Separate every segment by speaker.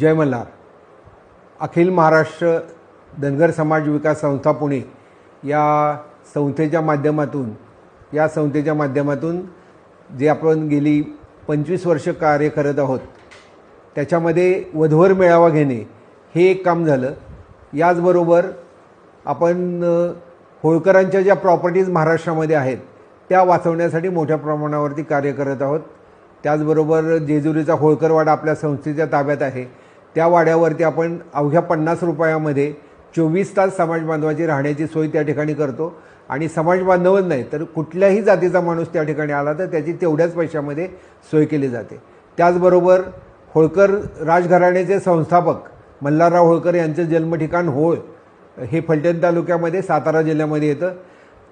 Speaker 1: जय मल्हार. अखिल महाराष्ट्र धनगर समाज विकास संस्था पुणे या संस्थेच्या माध्यमातून या संस्थेच्या माध्यमातून जे आपण गेली पंचवीस वर्ष कार्य करत आहोत त्याच्यामध्ये वधवर मेळावा घेणे हे एक काम झालं. याचबरोबर आपण होळकरांच्या ज्या प्रॉपर्टीज महाराष्ट्रामध्ये आहेत त्या वाचवण्यासाठी मोठ्या प्रमाणावरती कार्य करत आहोत. त्याचबरोबर जेजुरीचा होळकरवाडा आपल्या संस्थेच्या ताब्यात आहे. त्या वाड्यावरती आपण अवघ्या पन्नास रुपयामध्ये चोवीस तास समाज बांधवाची राहण्याची सोय त्या ठिकाणी करतो. आणि समाज बांधवच नाही तर कुठल्याही जातीचा माणूस त्या ठिकाणी आला तर त्याची तेवढ्याच पैशामध्ये सोय केली जाते. त्याचबरोबर होळकर राजघराण्याचे संस्थापक मल्हारराव होळकर यांचं जन्मठिकाण होळ हे फलटण तालुक्यामध्ये सातारा जिल्ह्यामध्ये येतं.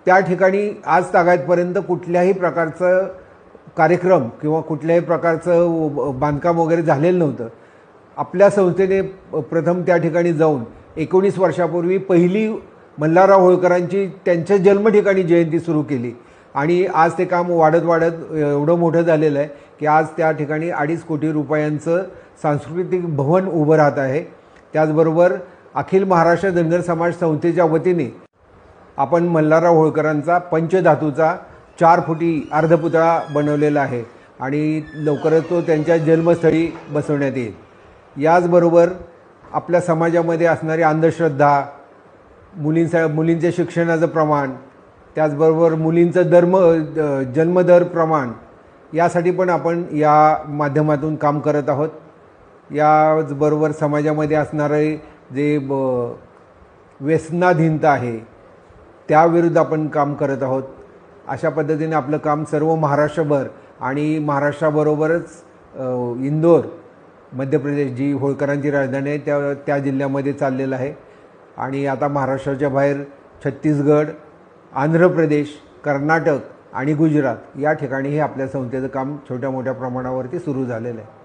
Speaker 1: त्या ठिकाणी आज तागायतपर्यंत कुठल्याही प्रकारचं कार्यक्रम किंवा कुठल्याही प्रकारचं बांधकाम वगैरे झालेलं नव्हतं. आपल्या संस्थेने प्रथम त्या ठिकाणी जाऊन एकोणीस वर्षापूर्वी पहिली मल्हारराव होळकरांची त्यांच्या जन्मठिकाणी जयंती सुरू केली. आणि आज ते काम वाढत वाढत एवढं मोठं झालेलं आहे की आज त्या ठिकाणी अडीच कोटी रुपयांचं सांस्कृतिक भवन उभं राहत आहे. त्याचबरोबर अखिल महाराष्ट्र धनगर समाज संस्थेच्या वतीने आपण मल्हारराव होळकरांचा पंचधातूचा चार फुटी अर्धपुतळा बनवलेला आहे आणि लवकरच तो त्यांच्या जन्मस्थळी बसवण्यात येईल. याचबरोबर आपल्या समाजामध्ये असणारी अंधश्रद्धा मुलींसा मुलींच्या शिक्षणाचं प्रमाण त्याचबरोबर मुलींचं धर्म जन्मदर प्रमाण यासाठी पण आपण या माध्यमातून काम करत आहोत. याचबरोबर समाजामध्ये असणारे जे ब व्यसनाधीनता आहे त्याविरुद्ध आपण काम करत आहोत. अशा पद्धतीने आपलं काम सर्व महाराष्ट्रभर आणि महाराष्ट्राबरोबरच इंदोर मध्य प्रदेश जी होळकरांची राजधानी आहे त्या त्या जिल्ह्यामध्ये चाललेलं आहे. आणि आता महाराष्ट्राच्या बाहेर छत्तीसगड आंध्र प्रदेश कर्नाटक आणि गुजरात या ठिकाणी हे आपल्या संस्थेचं काम छोट्या मोठ्या प्रमाणावरती सुरू झालेलं आहे.